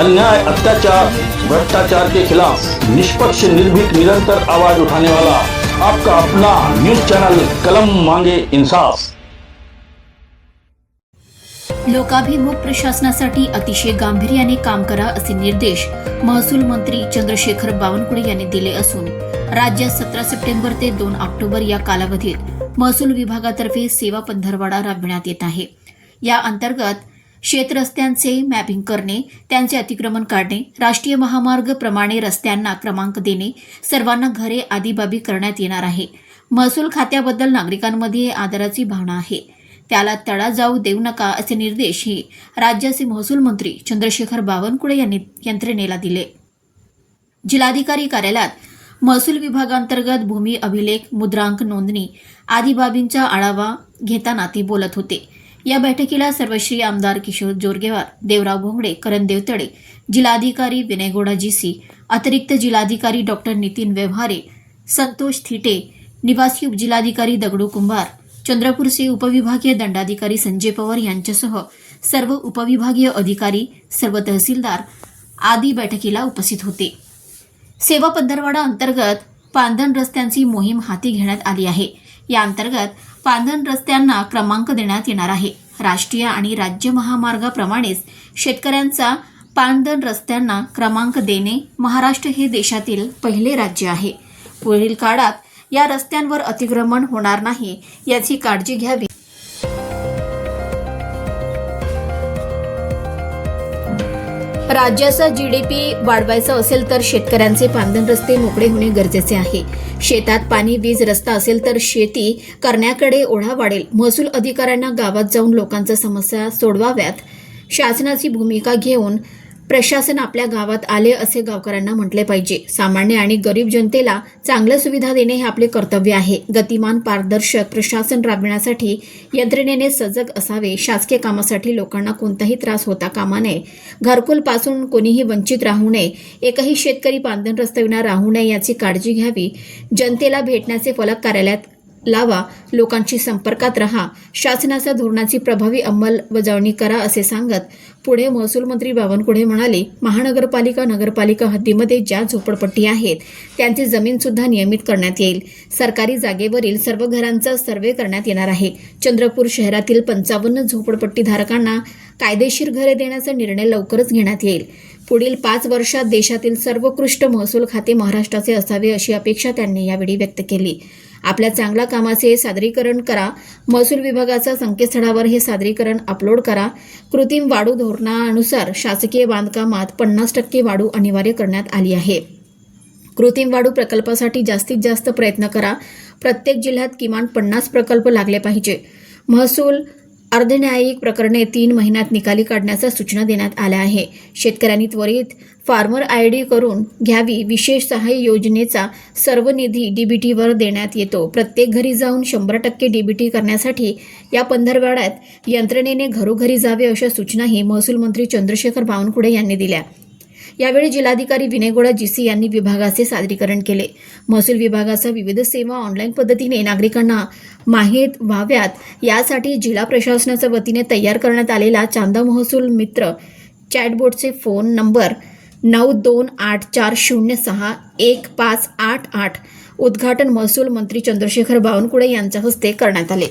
अन्याय अत्याचार भ्रष्टाचार के खिलाफ निष्पक्ष निर्भीक निरंतर आवाज उठाने वाला आपका अपना न्यूज चैनल कलम मांगे इंसाफ। लोकाभिमुख प्रशासनासाठी अतिशय गांभीर्याने काम करा असे निर्देश महसूल मंत्री चंद्रशेखर बावनकुळे यांनी दिले असून राज्यात सतरा सप्टेंबर ते दोन ऑक्टोबर या कालावधीत महसूल विभागातर्फे सेवा पंधरवाडा राबविण्यात येत आहे. या अंतर्गत शेतरस्त्यांचे मॅपिंग करणे त्यांचे अतिक्रमण काढणे राष्ट्रीय महामार्ग प्रमाणे रस्त्यांना क्रमांक देणे सर्वांना घरे आदी बाबी करण्यात येणार आहे. महसूल खात्याबद्दल नागरिकांमध्ये आदराची भावना आहे. त्याला तडा जाऊ देऊ नका असे निर्देशही राज्याचे महसूल मंत्री चंद्रशेखर बावनकुळे यांनी यंत्रणेला दिले. जिल्हाधिकारी कार्यालयात महसूल विभागांतर्गत भूमी अभिलेख मुद्रांक नोंदणी आदी बाबींचा आढावा घेताना ते बोलत होते. या बैठकीला सर्वश्री आमदार किशोर जोरगेवार देवराव भोंगडे करण देवतडे जिल्हाधिकारी विनय गोडा जीसी अतिरिक्त जिल्हाधिकारी डॉक्टर नितीन व्यवहारे संतोष थिटे निवासी उपजिल्हाधिकारी दगडू कुंभार चंद्रपूरचे उपविभागीय दंडाधिकारी संजय पवार यांच्यासह सर्व उपविभागीय अधिकारी सर्व तहसीलदार आदी बैठकीला उपस्थित होते. सेवा पंधरवाडा अंतर्गत पांधन रस्त्यांची मोहीम हाती घेण्यात आली आहे. या अंतर्गत पांधन रस्त्यांना क्रमांक देण्यात येणार आहे. राष्ट्रीय आणि राज्य महामार्गाप्रमाणेच शेतकऱ्यांचा पांधन रस्त्यांना क्रमांक देणे महाराष्ट्र हे देशातील पहिले राज्य आहे. पुढील काळात या रस्त्यांवर अतिक्रमण होणार नाही याची काळजी घ्यावी. राज्याचा जीडीपी वाढवायचा असेल तर शेतकऱ्यांचे पांधन रस्ते मोकळे होणे गरजेचे आहे. शेतात पाणी वीज रस्ता असेल तर शेती करण्याकडे ओढा वाढेल. महसूल अधिकाऱ्यांना गावात जाऊन लोकांच्या समस्या सोडवाव्यात. शासनाची भूमिका घेऊन प्रशासन आपल्या गावात आले असे गावकऱ्यांना म्हटले पाहिजे. सामान्य आणि गरीब जनतेला चांगल्या सुविधा देणे हे आपले कर्तव्य आहे. गतिमान पारदर्शक प्रशासन राबविण्यासाठी यंत्रणेने सजग असावे. शासकीय कामासाठी लोकांना कोणताही त्रास होता कामा नये. घरकुलपासून कोणीही वंचित राहू नये. एकही शेतकरी पांधन रस्त्याविना राहू नये याची काळजी घ्यावी. जनतेला भेटण्याचे फलक कार्यालयात लावा लोकांशी संपर्कात रहा शासनाच्या धोरणाची प्रभावी अंमलबजावणी करा असे सांगत पुढे महसूल मंत्री बावनकुळे म्हणाले महानगरपालिका नगरपालिका हद्दीमध्ये ज्या झोपडपट्टी आहेत त्यांची जमीन सुद्धा नियमित करण्यात येईल. सरकारी जागेवरील सर्व घरांचा सर्वे करण्यात येणार आहे. चंद्रपूर शहरातील पंचावन्न झोपडपट्टी धारकांना कायदेशीर घरे देण्याचा निर्णय लवकरच घेण्यात येईल. पुढील पाच वर्षात देशातील सर्वोत्कृष्ट महसूल खाते महाराष्ट्राचे असावे अशी अपेक्षा त्यांनी यावेळी व्यक्त केली. आपल्या चांगल्या कामाचे सादरीकरण करा. महसूल विभागाच्या संकेतस्थळावर हे सादरीकरण अपलोड करा. कृत्रिम वाढू धोरणानुसार शासकीय बांधकामात पन्नास टक्के वाढू अनिवार्य करण्यात आली आहे. कृत्रिम वाढू प्रकल्पासाठी जास्तीत जास्त प्रयत्न करा. प्रत्येक जिल्ह्यात किमान पन्नास प्रकल्प लागले पाहिजे. महसूल अर्धन्यायिक प्रकरणे तीन महिन्यात निकाली काढण्याच्या सूचना देण्यात आल्या आहे. शेतकऱ्यांनी त्वरित फार्मर आय डी करून घ्यावी विशेष सहाय्य योजनेचा सर्व निधी डीबीटीवर देण्यात येतो. प्रत्येक घरी जाऊन शंभर टक्के डीबीटी करण्यासाठी या पंधरवाड्यात यंत्रणेने घरोघरी जावे अशा सूचनाही महसूल मंत्री चंद्रशेखर बावनकुळे यांनी दिल्या. यावेळी जिल्हाधिकारी विनय गोडा जीसी यांनी विभागाचे सादरीकरण केले. महसूल विभागाच्या विविध सेवा ऑनलाईन पद्धतीने नागरिकांना माहीत व्हाव्यात. यासाठी जिल्हा प्रशासनाच्या वतीने तयार करण्यात आलेला चांदा महसूल मित्र चॅटबोर्डचे फोन नंबर नऊ दोन आठ चार शून्य सहा एक पाच आठ आठ. उद्घाटन महसूल मंत्री चंद्रशेखर बावनकुळे यांच्या हस्ते करण्यात आले.